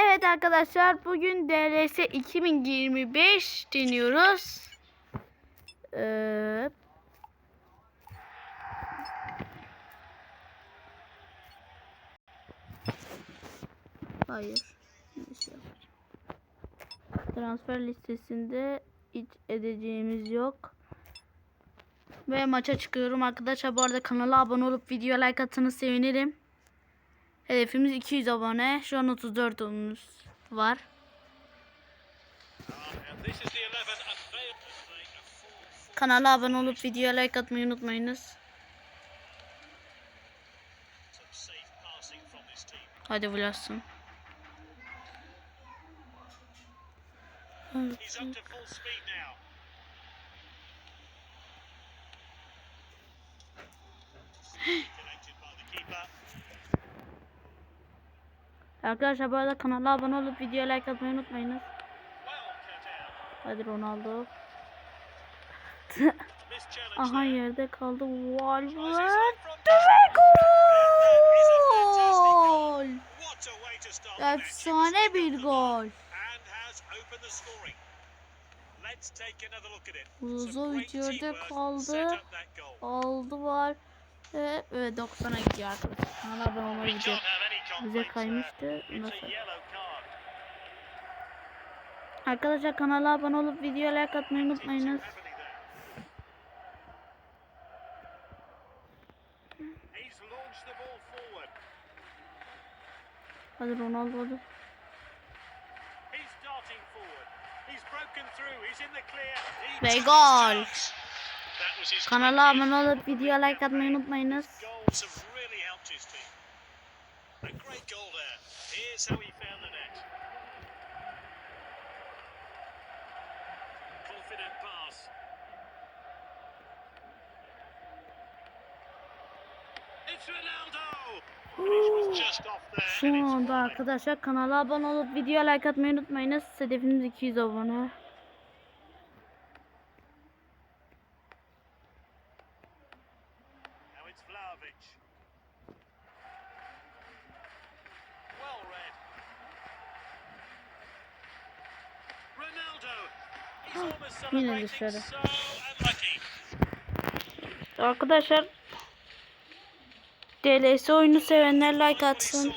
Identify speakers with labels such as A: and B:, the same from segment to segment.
A: Evet arkadaşlar bugün DLS 2025 deniyoruz. Ee, hayır. Şey. Transfer listesinde hiç edeceğimiz yok. Ve maça çıkıyorum arkadaşlar. Bu arada kanala abone olup video like atsanız sevinirim. Hedefimiz 200 abone. Şu an 34 olmuş var.
B: And this is the 11 and they make a full
A: Kanala abone olup video like atmayı unutmayınız. Hadi Vlas'ın.
B: He's
A: Arkadaşlar bu arada kanala abone olup video like atmayı unutmayınız. Hadi Ronaldo. Aha yerde kaldı. Valverde gol! Efsane bir gol.
B: and has opened the scoring. Let's take another look at it.
A: Uzo
B: Some great
A: içeride
B: teamwork
A: kaldı. Aldı var. Ve, ve 90'a gidiyor arkadaşlar. Kanala abone olmayı
B: We
A: Bize kaymıştı. Nasıl? Arkadaşlar kanala abone olup video like atmayı unutmayınız. Hadi Ronaldo hadi. Ve gol. Kanala
B: 20th.
A: abone olup video like atmayı unutmayınız.
B: A great goal there. Here's how he found the net. Confident pass. It's Ronaldo. Finish was just off there.
A: Şu anda arkadaşlar kanala abone olup video like atmayı unutmayınız. Hedefimiz 200 abone.
B: Now it's Vlahovic. Well read. Ronaldo. He's almost
A: Yine
B: celebrating
A: dışarı.
B: so unlucky.
A: Arkadaşlar DLS oyunu sevenler like atsın.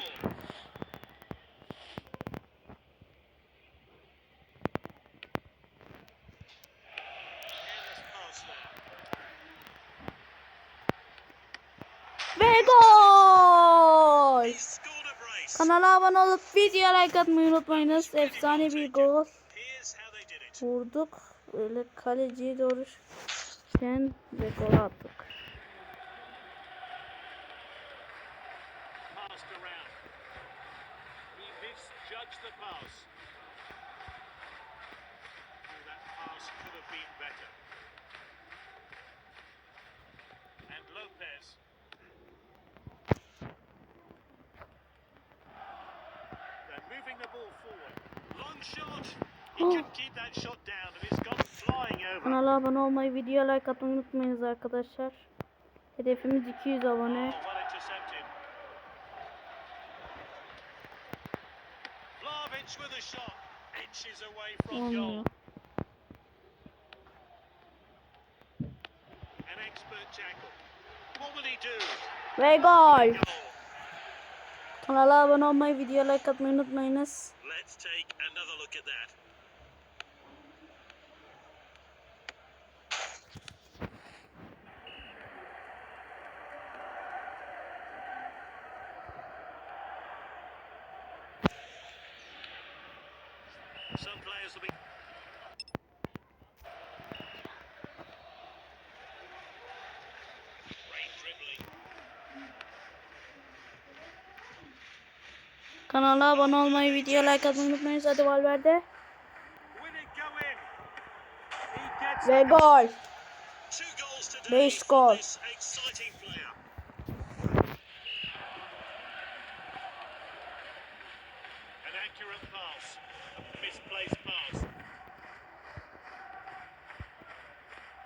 A: Ve gol!
B: He's scored a brace.
A: Kanala abone olup video like atmayı unutmayınız. Efsane bir gol. Vurduk. Öyle kaleciye doğru sen ve gol attık.
B: Passed around. He misjudged the pass. Oh, that pass could have been better. And Lopez. They're moving the ball forward. Long shot. He
A: Oh.
B: couldn't keep that shot down and it's gone flying over.
A: Kanala abone olmayı, video like atmayı unutmayınız arkadaşlar. Hedefimiz 200
B: Oh,
A: abone.
B: well intercepted. Vlahovic with a shot. Inches away from goal. An expert tackle. What will he do?
A: Ve gol. Kanala abone olmayı, video like atmayı unutmayınız.
B: Let's take another look at that.
A: Kanala abone olmayı, video like atmayı unutmayınız. Hadi Valverde. Ve gol.
B: Two goals today
A: Beş
B: from
A: gol.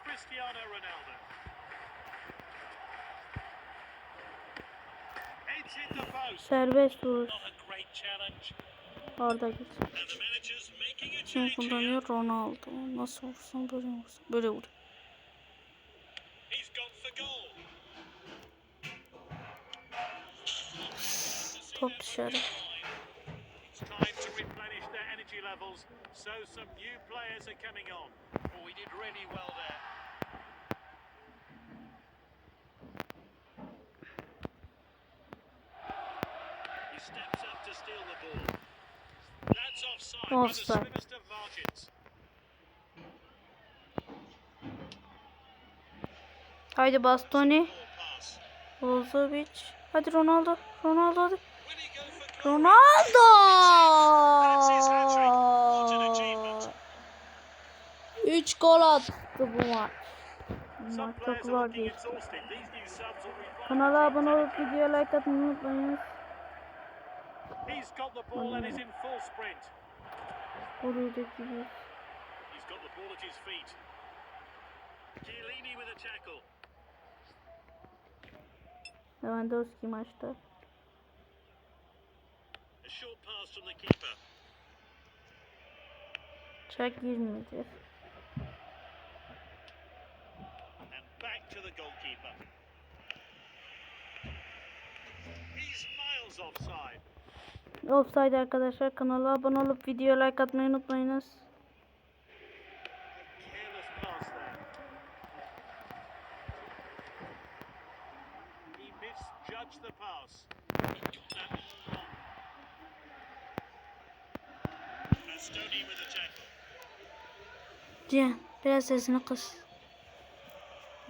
B: Cristiano Ronaldo.
A: Serbest vuruş. Arda
B: making a
A: Kim kullanıyor? Ronaldo. Nasıl vursun böyle vursun. Böyle vur. Top dışarı.
B: So some new players are coming on. Oh, he did really well there. Offside.
A: Haydi Bastoni. Brozovic. Hadi Ronaldo. Ronaldo hadi. Ronaldo!
B: That's his hat-trick. What an achievement.
A: 3 gol attı bu maç. Maç çok zor
B: revive
A: Kanala abone olup videoya like atmayı unutmayın.
B: He's got the ball and is in full sprint.
A: Oraya da gidiyor.
B: He's got the ball at his feet. Chiellini with a tackle.
A: Lewandowski maçta.
B: A short pass from the keeper.
A: Çak girmedi.
B: And back to the goalkeeper. He's miles offside.
A: Offside arkadaşlar. Kanala abone olup videoya like atmayı unutmayınız. Cihan biraz sesini kıs.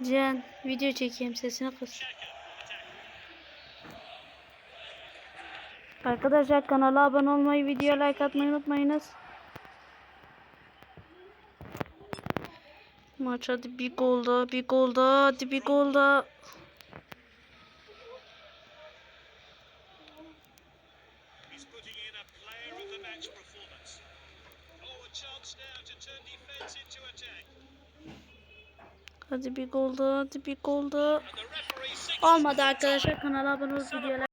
A: Cihan video çekeyim sesini kıs.
B: Xhaka for the tackle.
A: Arkadaşlar kanala abone olmayı, videoya like atmayı unutmayınız. Maç hadi bir gol daha, bir gol daha, hadi bir gol daha.
B: He's putting in a player of the match performance. Oh, a chance now to turn defence into attack.
A: Hadi bir gol daha, hadi bir gol daha. Olmadı arkadaşlar kanala abone olup videoya like